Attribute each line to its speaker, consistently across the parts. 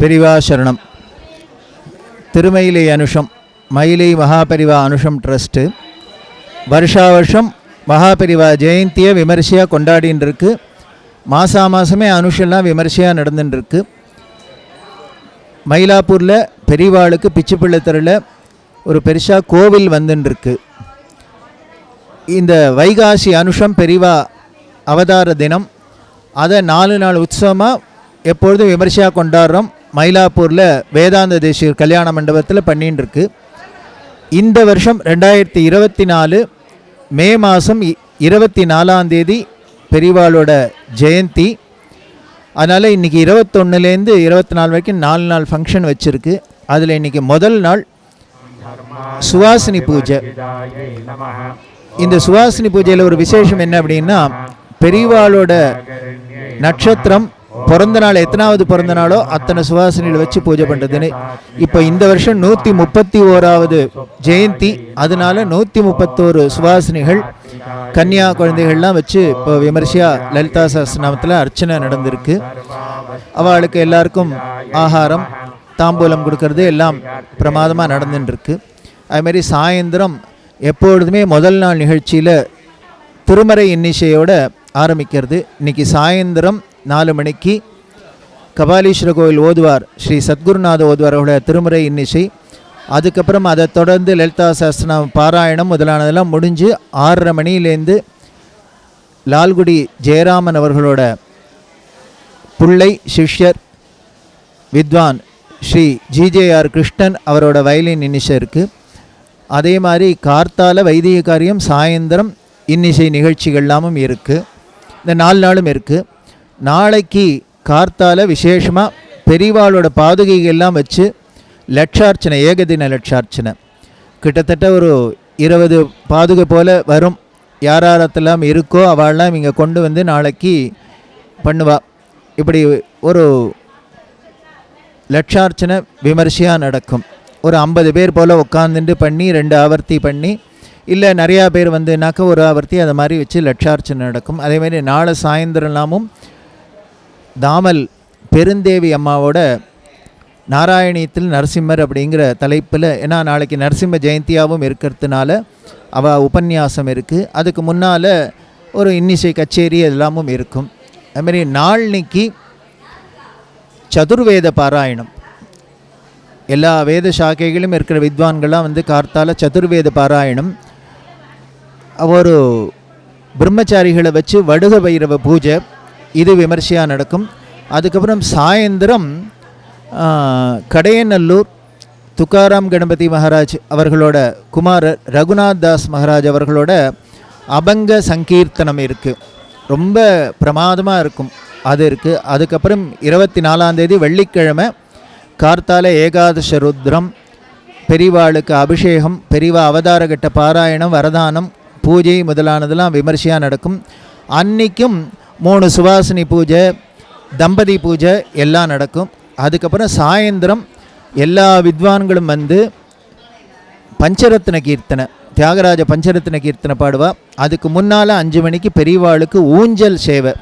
Speaker 1: பெரிவா சரணம் திருமயிலை அனுஷம் மயிலை மகாபெரிவா அனுஷம் ட்ரஸ்ட்டு வருஷா வருஷம் மகாபெரிவா ஜெயந்தியை விமரிசையாக கொண்டாடின்னு இருக்கு மாதா மாதமே அனுஷெல்லாம் விமர்சையாக நடந்துட்டுருக்கு மயிலாப்பூரில் பெரிவாளுக்கு பிச்சுப்பிள்ளை தெருவில் ஒரு பெருசாக கோவில் வந்துட்டுருக்கு இந்த வைகாசி அனுஷம் பெரிவா அவதார தினம் அதை நாலு நாள் உற்சவமாக எப்பொழுதும் விமர்சையாக கொண்டாடுறோம் மயிலாப்பூரில் வேதாந்த தேசியர் கல்யாண மண்டபத்தில் பண்ணின்னு இருக்கு இந்த வருஷம் ரெண்டாயிரத்தி இருபத்தி நாலு மே மாதம் இருபத்தி நாலாம் தேதி பெரிவாளோட ஜெயந்தி அதனால் இன்றைக்கி இருபத்தொன்னுலேருந்து இருபத்தி நாலு வரைக்கும் நாலு நாள் ஃபங்க்ஷன் வச்சுருக்கு அதில் இன்றைக்கி முதல் நாள் சுவாசினி பூஜை இந்த சுவாசினி பூஜையில் ஒரு விசேஷம் என்ன அப்படின்னா பெரிவாளோட நட்சத்திரம் பிறந்த நாள் எத்தனாவது பிறந்த நாளோ அத்தனை சுவாசனையில் வச்சு பூஜை பண்ணுறதுன்னு இப்போ இந்த வருஷம் நூற்றி முப்பத்தி ஓராவது ஜெயந்தி அதனால நூற்றி முப்பத்தோரு சுவாசினிகள் கன்னியா குழந்தைகள்லாம் வச்சு இப்போ விமர்சையாக லலிதா சஹஸ்ரநாமத்தில் அர்ச்சனை நடந்திருக்கு அவளுக்கு எல்லாருக்கும் ஆகாரம் தாம்பூலம் கொடுக்கறது எல்லாம் பிரமாதமாக நடந்துட்டுருக்கு அதுமாரி சாயந்தரம் எப்பொழுதுமே முதல் நாள் நிகழ்ச்சியில் திருமறை இன்னிசையோடு ஆரம்பிக்கிறது இன்றைக்கி சாயந்தரம் நாலு மணிக்கு கபாலீஸ்வர கோயில் ஓதுவார் ஸ்ரீ சத்குருநாத ஓதுவார் திருமுறை இன்னிசை அதுக்கப்புறம் அதை தொடர்ந்து லலிதா சாஸ்திரம் பாராயணம் முதலானதெல்லாம் முடிஞ்சு ஆறரை மணியிலேருந்து லால்குடி ஜெயராமன் அவர்களோட புள்ளை சிஷ்யர் வித்வான் ஸ்ரீ ஜிஜேஆர் கிருஷ்ணன் அவரோட வயலின் இன்னிசை இருக்குது அதே மாதிரி கார்த்தால வைதிக காரியம் சாயந்தரம் இன்னிசை நிகழ்ச்சிகள்லாமும் இருக்குது இந்த நாலு நாளும் இருக்குது நாளைக்கு கார்த்தால விசேஷமாக பெரிவாளோட பாதுகைகள்லாம் வச்சு லட்சார்ச்சனை ஏகதின லட்சார்ச்சனை கிட்டத்தட்ட ஒரு இருபது பாதுகை போல் வரும் யார் யாரத்தெல்லாம் இருக்கோ அவள்லாம் இங்கே கொண்டு வந்து நாளைக்கு பண்ணுவா இப்படி ஒரு லட்சார்ச்சனை விமர்சையாக நடக்கும் ஒரு ஐம்பது பேர் போல் உட்காந்துட்டு பண்ணி ரெண்டு ஆவர்த்தி பண்ணி இல்லை நிறையா பேர் வந்துனாக்கா ஒரு ஆவர்த்தி அதை மாதிரி வச்சு லட்சார்ச்சனை நடக்கும் அதேமாதிரி நாளை சாயந்தரம்லாமும் தாமல் பெருந்தேவி அம்மாவோட நாராயணியத்தில் நரசிம்மர் அப்படிங்கிற தலைப்பில் ஏன்னா நாளைக்கு நரசிம்ம ஜெயந்தியாகவும் இருக்கிறதுனால அவ உபன்யாசம் இருக்குது அதுக்கு முன்னால் ஒரு இன்னிசை கச்சேரி எல்லாமும் இருக்கும் அதுமாரி நாள்னிக்கு சதுர்வேத பாராயணம் எல்லா வேத சாக்கைகளும் இருக்கிற வித்வான்கள்லாம் வந்து கார்த்தால சதுர்வேத பாராயணம் ஒரு பிரம்மச்சாரிகளை வச்சு வடுக பைரவ பூஜை இது விமர்சையாக நடக்கும் அதுக்கப்புறம் சாயந்தரம் கடையநல்லூர் துக்காராம் கணபதி மகாராஜ் அவர்களோட குமாரர் ரகுநாத் தாஸ் மகாராஜ் அவர்களோட அபங்க சங்கீர்த்தனம் இருக்குது ரொம்ப பிரமாதமாக இருக்கும் அது இருக்குது அதுக்கப்புறம் இருபத்தி நாலாந்தேதி வெள்ளிக்கிழமை கார்த்தால ஏகாதச ருத்ரம் பெரிவாளுக்கு அபிஷேகம் பெரிவா அவதாரகட்ட பாராயணம் வரதானம் பூஜை முதலானதெல்லாம் விமர்சையாக நடக்கும் அன்னைக்கும் மூணு சுவாசினி பூஜை தம்பதி பூஜை எல்லாம் நடக்கும் அதுக்கப்புறம் சாயந்தரம் எல்லா வித்வான்களும் வந்து பஞ்சரத்ன கீர்த்தனை தியாகராஜ பஞ்சரத்ன கீர்த்தனை பாடுவா அதுக்கு முன்னால் அஞ்சு மணிக்கு பெரியவாளுக்கு ஊஞ்சல் சேவை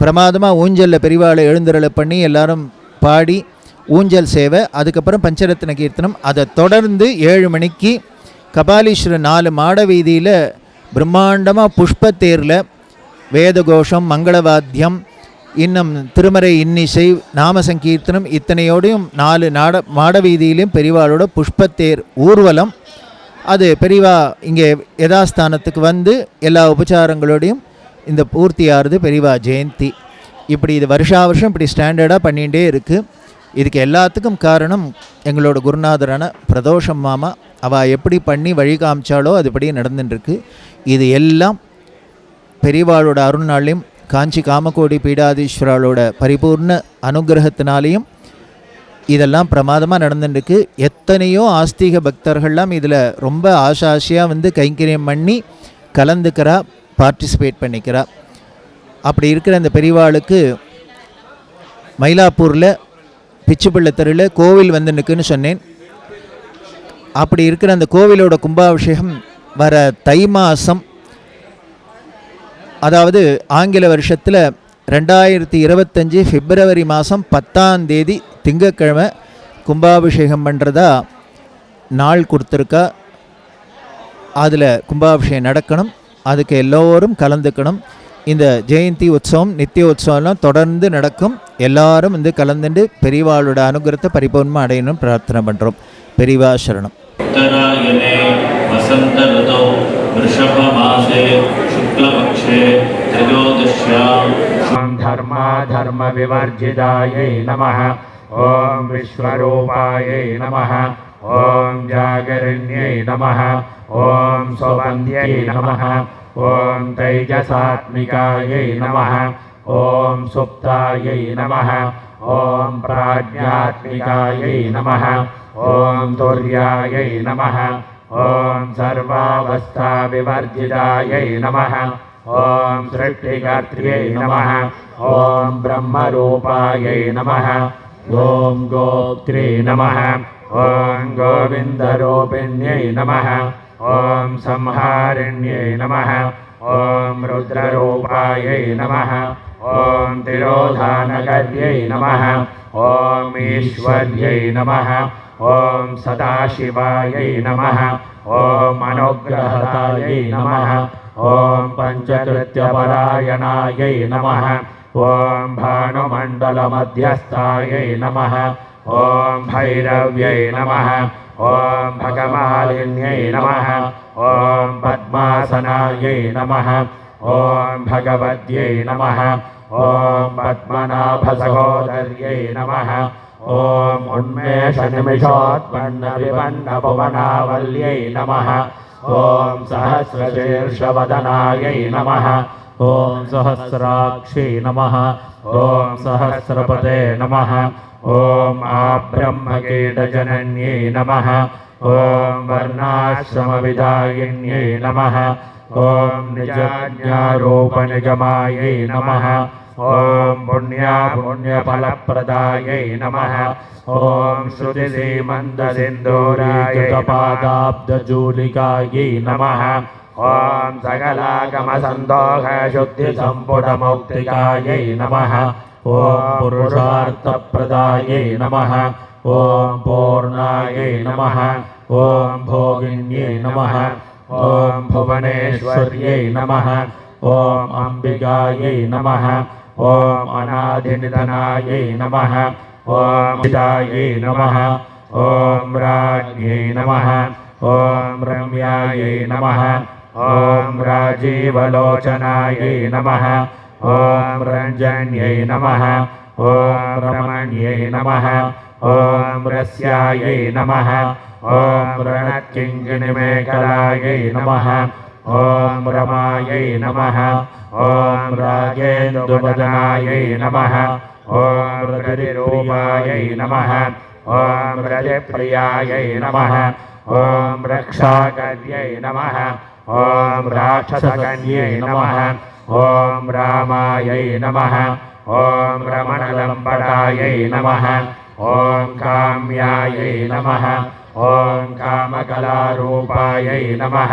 Speaker 1: பிரமாதமாக ஊஞ்சலில் பெரியவாளை எழுந்துரலை பண்ணி எல்லாரும் பாடி ஊஞ்சல் சேவை அதுக்கப்புறம் பஞ்சரத்ன கீர்த்தனம் அதை தொடர்ந்து ஏழு மணிக்கு கபாலீஸ்வரர் நாலு மாட வீதியில் பிரம்மாண்டமாக புஷ்ப தேரில் வேதகோஷம் மங்களவாத்தியம் இன்னும் திருமறை இன்னிசை நாம சங்கீர்த்தனம் இத்தனையோடையும் நாலு நாட மாடவீதியிலையும் பெரிவாளோட புஷ்பத்தேர் ஊர்வலம் அது பெரிவா இங்கே யதாஸ்தானத்துக்கு வந்து எல்லா உபச்சாரங்களோடையும் இந்த பூர்த்தியாகிறது பெரிவா ஜெயந்தி இப்படி இது வருஷா வருஷம் இப்படி ஸ்டாண்டர்டாக பண்ணிகிட்டே இருக்குது இதுக்கு எல்லாத்துக்கும் காரணம் எங்களோட குருநாதரான பிரதோஷம் மாமா அவள் எப்படி பண்ணி வழி காமிச்சாலோ அதுபடி நடந்துட்டுருக்கு இது எல்லாம் பெரியவாளோட அருள்னாலையும் காஞ்சி காமகோடி பீடாதீஸ்வராளோட பரிபூர்ண அனுகிரகத்தினாலேயும் இதெல்லாம் பிரமாதமாக நடந்துட்டுருக்கு எத்தனையோ ஆஸ்திக பக்தர்கள்லாம் இதில் ரொம்ப ஆசையாக வந்து கைங்கரியம் பண்ணி கலந்துக்கிறா பார்ட்டிசிபேட் பண்ணிக்கிறா அப்படி இருக்கிற அந்த பெரியவாளுக்கு மயிலாப்பூரில் பிச்சுப்பிள்ளை தெருவில் கோவில் வந்து சொன்னேன் அப்படி இருக்கிற அந்த கோவிலோட கும்பாபிஷேகம் வர தை மாதம் அதாவது ஆங்கில வருஷத்தில் ரெண்டாயிரத்தி இருபத்தஞ்சி பிப்ரவரி மாதம் பத்தாம் தேதி திங்கக்கிழமை கும்பாபிஷேகம் பண்ணுறதா நாள் கொடுத்துருக்கா அதில் கும்பாபிஷேகம் நடக்கணும் அதுக்கு எல்லோரும் கலந்துக்கணும் இந்த ஜெயந்தி உற்சவம் நித்திய உற்சவம்லாம் தொடர்ந்து நடக்கும் எல்லாரும் வந்து கலந்துட்டு பெரியவாளோட அனுகிரத்தை பரிபூர்ணமாக அடையணும் பிரார்த்தனை பண்ணுறோம் பெரிவா சரணம்
Speaker 2: वृषभमासे शुक्लपक्षे
Speaker 3: त्रयोदश्यां धर्माधर्मविवर्जितायै नमः ॐ विश्वरूपायै नमः ॐ जागरिण्यै नमः ॐ सौवन्द्यै नमः ॐ तैजसात्मिकायै नमः ॐ सुप्तायै नमः ॐ प्राज्ञात्मिकायै नमः ॐ तुर्यायै नमः ॐ सर्वावस्थाविवर्जितायै नमः ॐ सृष्टिकर्त्र्यै नमः ॐ ब्रह्मरूपायै नमः ॐ गोत्रे नमः ॐ गोविन्दरूपिण्यै नमः ॐ संहारिण्यै नमः ॐ रुद्ररूपायै नमः ॐ तिरोधानगर्यै नमः ॐ ईश्वर्यै नमः नम ओम नमः नम ओम नमः नम ओम भानुमंडल मध्यस्थाय नम ओम भैरव्य नम ओम भगमालिन्य नम ओम पद्मासनाय नम ओम ॐ नम ओम पद्मनाभ सहोदर्य नमः ॐ उन्मेषनिमिषोत्पन्नविपन्नभुवनावल्यै नमः ॐ सहस्रशीर्षवदनायै नमः ॐ सहस्राक्षी नमः ॐ सहस्रपते नमः ॐ आब्रह्मकीटजनन्यै नमः ॐ वर्णाश्रमविदायिन्यै नमः ॐ निजाज्ञारूपनिगमायै नमः ॐ पुण्या पुण्यफलप्रदायै सकलागम सन्दोह शुद्धि संपुट ॐ नम नमः पुरुषार्थ प्रदाय नम ॐ पूर्णाय नम ॐ भोगिन्यै नम ॐ भुवनेश्वर्य नम ॐ अंबिकाय नमः ओम अनादिनिधनायै नमः ओम पिताय नमः ओम राज्ञै नमः ओम रम्याय नमः ओम राजीवलोचनाय नमः ओम रञ्जन्यै नमः ओम रमण्यै नमः ओम रस्याय नमः ओम रणकिङ्गिणिमेकलायै नमः ओम रमाय नमः ओम राजेन्दुवदनायै नमः ॐ रजतिरूपायै नमः ॐ रजप्रियायै नमः ॐ रक्षाकन्यै नमः ॐ राक्षसकन्यै नमः ॐ रामायै नमः ॐ रमणलम्बडायै नमः ॐ काम्यायै नमः ॐ कामकलारूपायै नमः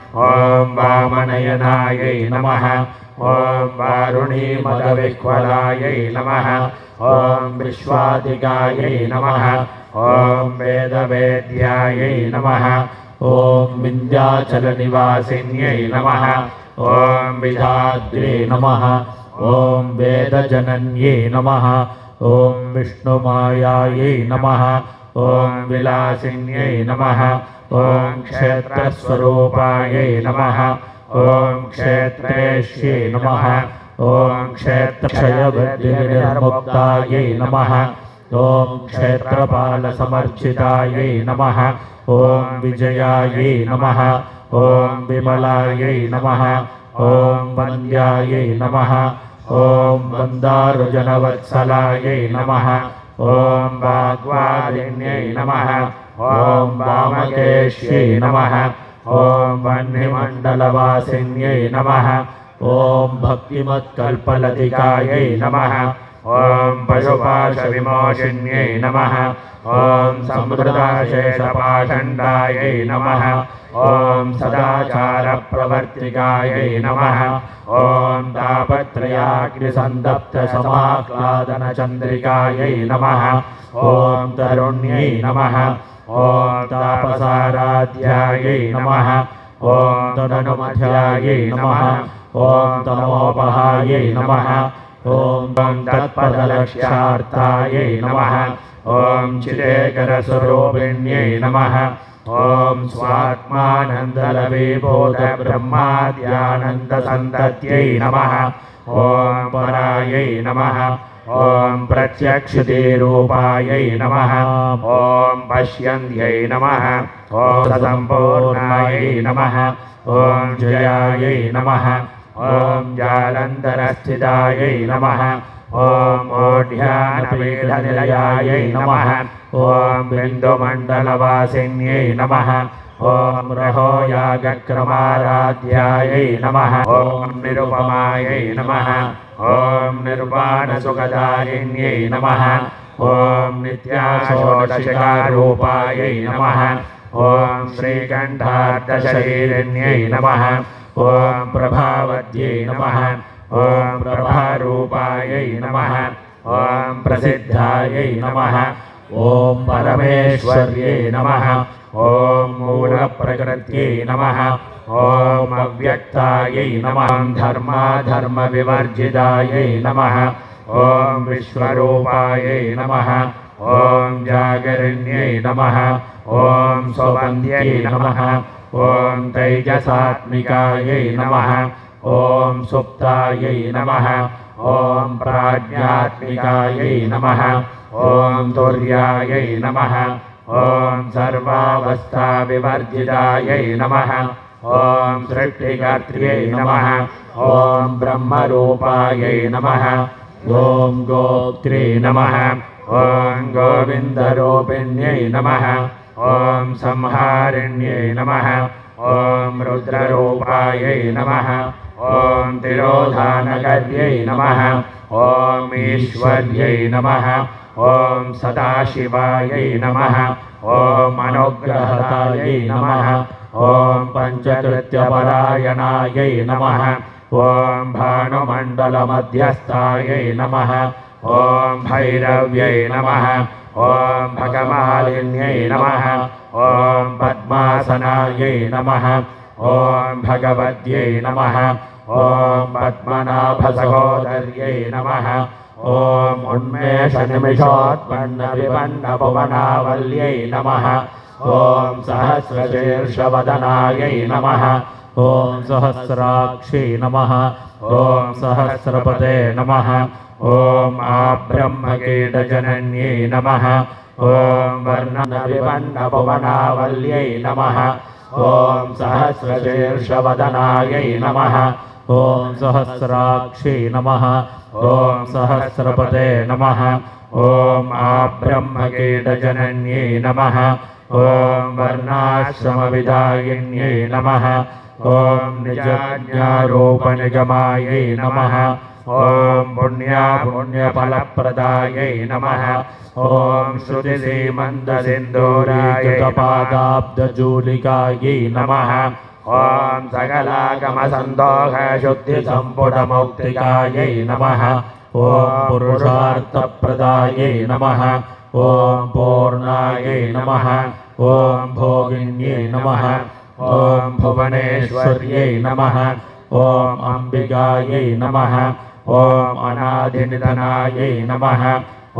Speaker 3: ॐ वामनयनायै नमः ॐ वारुणीमदविह्वलायै नमः ॐ विश्वादिकायै नमः ॐ वेदवेद्यायै नमः ॐ विन्द्याचलनिवासिन्यै नमः ॐ विधाद्रे नमः ॐ वेदजनन्यै नमः ॐ विष्णुमायायै नमः ॐ विलासिन्यै नमः ॐ क्षेत्रस्वरूपायै नमः ॐ क्षेत्रेश्यै नमः ॐ क्षेत्रक्षयबुद्धिनिर्मुक्तायै नमः ॐ क्षेत्रपालसमर्चितायै नमः ॐ विजयायै नमः ॐ विमलायै नमः ॐ वन्द्यायै नमः ॐ वन्दारुजनवत्सलायै नमः ॐ वाग्वादिन्यै नमः ॐ वामकेश्यै नमः ॐ वह्निमण्डलवासिन्यै नमः ॐ भक्तिमत्कल्पलतिकायै नमः ॐ पशुपाशविमोचिन्यै नमः ॐ समृदाशेषपाषण्डायै नमः ॐ सदाचारप्रवर्तिकायै नमः ॐ दापत्रयाग्निसन्दप्तसमाह्लादनचन्द्रिकायै नमः ॐ तरुण्यै नमः ॐ तापसाराध्यायै नमः ॐ तदनुमध्यायै नमः ॐ तमोपहायै नमः ॐ तत्पदलक्ष्यार्थायै नमः ॐ चिरेकरस्वरूपिण्यै नमः ॐ स्वात्मानन्दलवेबोधब्रह्माद्यानन्दसन्तत्यै नमः ॐ परायै नमः ॐ प्रत्यक्षितिरूपायै नमः ॐ पश्यन्त्यै नमः ॐ सम्पूर्णायै नमः ॐ जयायै नमः ॐ जालन्धरस्थितायै नमः ॐ ओढ्यानपीठनिलयायै नमः ॐ बिन्दुमण्डलवासिन्यै नमः ॐ रहोयागक्रमाराध्यायै नमः ॐ निरुपमायै नमः ॐ निर्वाणसुखदायिन्यै नमः ॐ नित्याषोडशिकारूपायै नमः ॐ श्रीकण्ठार्थशरीरिण्यै नमः ॐ प्रभावद्यै नमः ॐ प्रभारूपायै नमः ॐ प्रसिद्धायै नमः ॐ परमेश्वर्यै नमः ॐ मूलप्रकृत्यै नमः ॐ अव्यक्तायै नमः धर्माधर्मविवर्जितायै नमः ॐ विश्वरूपायै नमः ॐ जागरिण्यै नमः ॐ सौगन्ध्यै नमः ॐ तैजसात्मिकायै नमः ॐ सुप्तायै नमः ॐ प्राज्ञात्मिकायै नमः ॐ तुर्यायै नमः ॐ सर्वावस्थाविवर्जितायै नमः ॐ सृष्टिकर्त्र्यै नमः ॐ ब्रह्मरूपायै नमः ॐ गोत्रे नमः ॐ गोविन्दरूपिण्यै नमः ॐ संहारिण्यै नमः ॐ रुद्ररूपायै नमः ॐ तिरोधानकर्यै नमः ॐ ईश्वर्यै नमः नम ओम नमः नम ओम पंचकृत्यपरायणा नम ओम भानुमंडल ॐ नम ओम भैरव्य नम ओम ॐ नम ओम पद्मासनाय नम ओम ॐ नम ओम पद्मनाभ सहोदर्य नमः ॐ उन्मेषनिमिषोत्पन्नविपन्नभुवनावल्यै नमः ॐ सहस्रशीर्षवदनायै नमः ॐ सहस्राक्षी नमः ॐ सहस्रपदे नमः ॐ आब्रह्मकीटजनन्यै नमः ॐ वर्णनविपन्नभुवनावल्यै नमः ॐ सहस्रशीर्षवदनायै नमः ॐ सहस्राक्षी नमः ॐ सहस्रपदे नमः ॐ आब्रह्मकीटजनन्यै नमः ॐ वर्णाश्रमविदायिन्यै नमः ॐ निजाज्ञारूपनिगमायै नमः ॐ पुण्यापुण्यफलप्रदायै नमः ॐ श्रुतिसीमन्दसिन्दूरायपादाब्दजूलिकायै नमः ॐ सकलागमसन्दोहशुद्धिसम्पुटमौक्तिकायै नमः ॐ पुरुषार्थप्रदायै नमः ॐ पूर्णायै नमः ॐ भोगिन्यै नमः ॐ भुवनेश्वर्यै नमः ॐ अम्बिकायै नमः ॐ अनादिनिधनायै नमः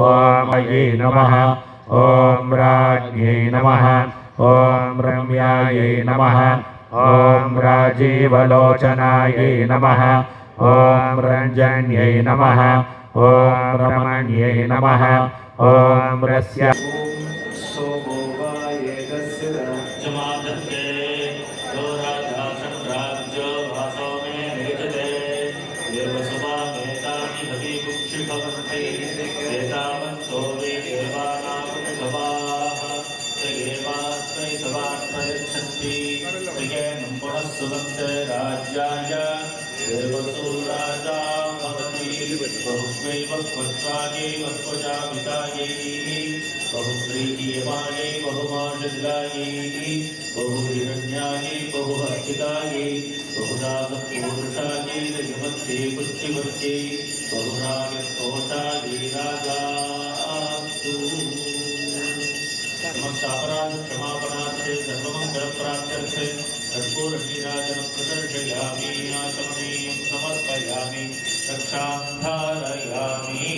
Speaker 3: ॐ अयै नमः ॐ राज्ञै नमः ॐ रम्यायै नमः ओम राजीवलोचनाय नमः ओम रंजन्य नमः ओम रमण्य नमः ओम रस्य बहुस्मैवस्मत्वायै वस्त्वजामितायै बहुत्रैकीयमायै बहुमार्जगायै बहुहिरण्यायै बहुहर्षितायै बहुदासपूरुषायै रजमत्ये पुष्टिमत्ये राजास्तु समस्तापराध क्षमापणार्थे सर्वमङ्गलप्राप्त्यर्थे कर्पूरनीराजनप्रदर्शयामि आचमनीयं समर्पयामि रक्षां धारयामि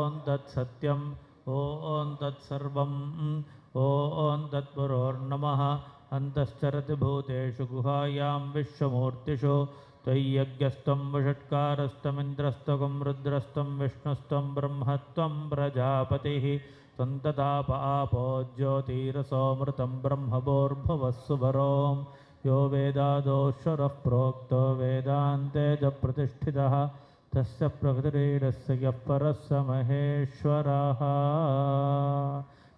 Speaker 4: ॐ तत्सत्यम् ओं तत्सर्वम् ॐ तत्पुरोर्नमः अन्तश्चरति भूतेषु गुहायां विश्वमूर्तिषु त्वय्यज्ञस्त्वं वषट्कारस्तमिन्द्रस्त्वं रुद्रस्त्वं विष्णुस्त्वं ब्रह्मत्वं प्रजापतिः त्वं तदाप आपो ज्योतिरसोमृतं ब्रह्मभोर्भवस्सुभरों यो वेदादोश्वरः प्रोक्तो वेदान्ते च प्रतिष्ठितः தச तस्य प्रकृतिरेडस्य परसमहेश्वरः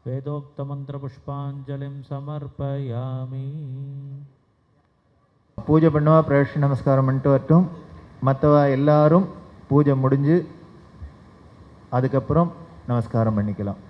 Speaker 4: वेदोक्तमन्त्रपुष्पाञ्जलिं சமர்ப்பயாமி
Speaker 1: பூஜை பண்ணுவா பிரவேஷ நமஸ்காரம் பண்ணிட்டு வரட்டும் மற்றவா எல்லாரும் பூஜை முடிஞ்சு அதுக்கப்புறம் நமஸ்காரம் பண்ணிக்கலாம்